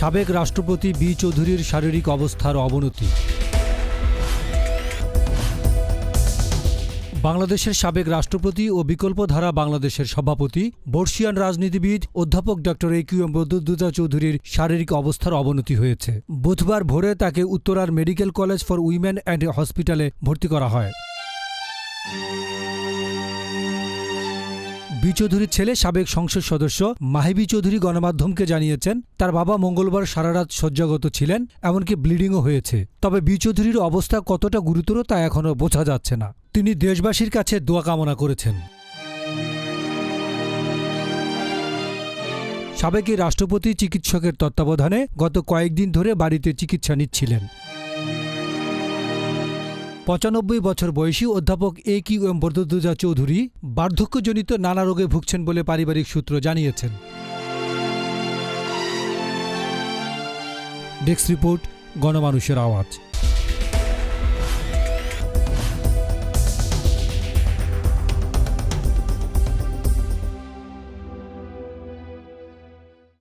সাবেক রাষ্ট্রপতি বি চৌধুরীর শারীরিক অবস্থার অবনতি। বাংলাদেশের সাবেক রাষ্ট্রপতি ও বিকল্পধারা বাংলাদেশের সভাপতি, বর্ষিয়ান রাজনীতিবিদ অধ্যাপক doctor A Q M Badruddoza চৌধুরীর শারীরিক অবস্থার অবনতি হয়েছে। বুধবার ভোরে তাকে উত্তরার medical college for women and হসপিটালে ভর্তি করা হয়। বি চৌধুরীর ছেলে সাবেক সংসদ সদস্য মাহিবি চৌধুরী গণমাধ্যমকে জানিয়েছেন, তার বাবা মঙ্গলবার সারারাত শয্যাগত ছিলেন, এমনকি ব্লিডিংও হয়েছে। তবে বি চৌধুরীর অবস্থা কতটা গুরুতর তা এখনও বোঝা যাচ্ছে না। তিনি দেশবাসীর কাছে দোয়া কামনা করেছেন। সাবেক রাষ্ট্রপতি চিকিৎসকের তত্ত্বাবধানে গত কয়েকদিন ধরে বাড়িতে চিকিৎসা নিচ্ছিলেন। পঁচানব্বই বছর বয়সী অধ্যাপক A Q M Badruddoza Chowdhury বার্ধক্যজনিত নানা রোগে ভুগছেন বলে পারিবারিক সূত্র জানিয়েছেন। ডেস্ক রিপোর্ট, গণমানুষের আওয়াজ।